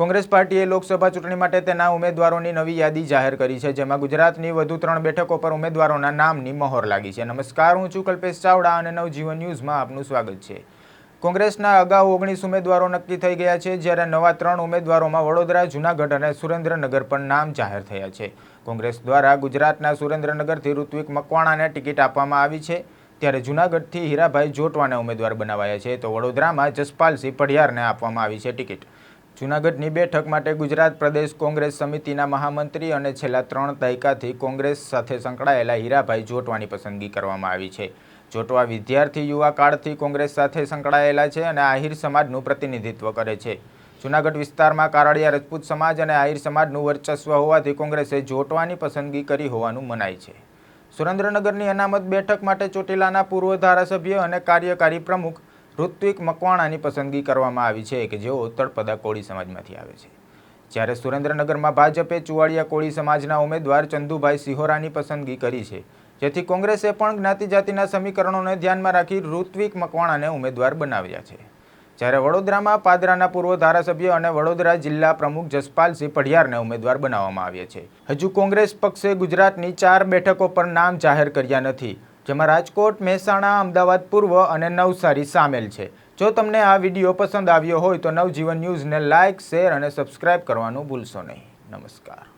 કોંગ્રેસ પાર્ટીએ લોકસભા ચૂંટણી માટે તેના ઉમેદવારોની નવી યાદી જાહેર કરી છે, જેમાં ગુજરાતની વધુ ત્રણ બેઠકો પર ઉમેદવારોના નામની મહોર લાગી છે. નમસ્કાર, હું છું કલ્પેશ ચાવડા અને નવજીવન ન્યૂઝમાં આપનું સ્વાગત છે. કોંગ્રેસના અગાઉ ઓગણીસ ઉમેદવારો નક્કી થઈ ગયા છે, જ્યારે નવા ત્રણ ઉમેદવારોમાં વડોદરા, જૂનાગઢ અને સુરેન્દ્રનગર પણ નામ જાહેર થયા છે. કોંગ્રેસ દ્વારા ગુજરાતના સુરેન્દ્રનગરથી ઋત્વિક મકવાણાને ટિકિટ આપવામાં આવી છે, ત્યારે જૂનાગઢથી હીરાભાઈ જોટવાને ઉમેદવાર બનાવાયા છે. તો વડોદરામાં જસપાલસિંહ પઢિયારને આપવામાં આવી છે ટિકિટ. જૂનાગઢની બેઠક માટે ગુજરાત પ્રદેશ કોંગ્રેસ સમિતિના મહામંત્રી અને છેલ્લા ત્રણ દાયકાથી કોંગ્રેસ સાથે સંકળાયેલા હીરાભાઈ જોટવાની પસંદગી કરવામાં આવી છે. જોટવા વિદ્યાર્થી યુવા કાળથી કોંગ્રેસ સાથે સંકળાયેલા છે અને આહિર સમાજનું પ્રતિનિધિત્વ કરે છે. જૂનાગઢ વિસ્તારમાં કારડિયા રજપૂત સમાજ અને આહિર સમાજનું વર્ચસ્વ હોવાથી કોંગ્રેસે જોટવાની પસંદગી કરી હોવાનું મનાય છે. સુરેન્દ્રનગરની અનામત બેઠક માટે ચોટીલાના પૂર્વ ધારાસભ્ય અને કાર્યકારી પ્રમુખ ઋત્વિક મકવાણાની પસંદગી કરવામાં આવી છે કે જેઓ તળપદા કોળી સમાજમાંથી આવે છે. જ્યારે સુરેન્દ્રનગરમાં ભાજપે ચુવાડિયા કોળી સમાજના ઉમેદવાર ચંદુભાઈ સિહોરાની પસંદગી કરી છે, જેથી કોંગ્રેસે પણ જ્ઞાતિ જાતિના સમીકરણોને ધ્યાનમાં રાખી ઋત્વિક મકવાણાને ઉમેદવાર બનાવ્યા છે. જ્યારે વડોદરામાં પાદરાના પૂર્વ ધારાસભ્ય અને વડોદરા જિલ્લા પ્રમુખ જસપાલસિંહ પઢિયારને ઉમેદવાર બનાવવામાં આવ્યા છે. હજુ કોંગ્રેસ પક્ષે ગુજરાતની ચાર બેઠકો પર નામ જાહેર કર્યા નથી. જેમાં રાજકોટ, મહેસાણા, અમદાવાદ પૂર્વ અને નવસારી સામેલ છે. જો તમને આ વીડિયો પસંદ આવ્યો હોય તો નવજીવન ન્યૂઝને લાઇક, શેર અને સબસ્ક્રાઇબ કરવાનું ભૂલશો નહીં. નમસ્કાર.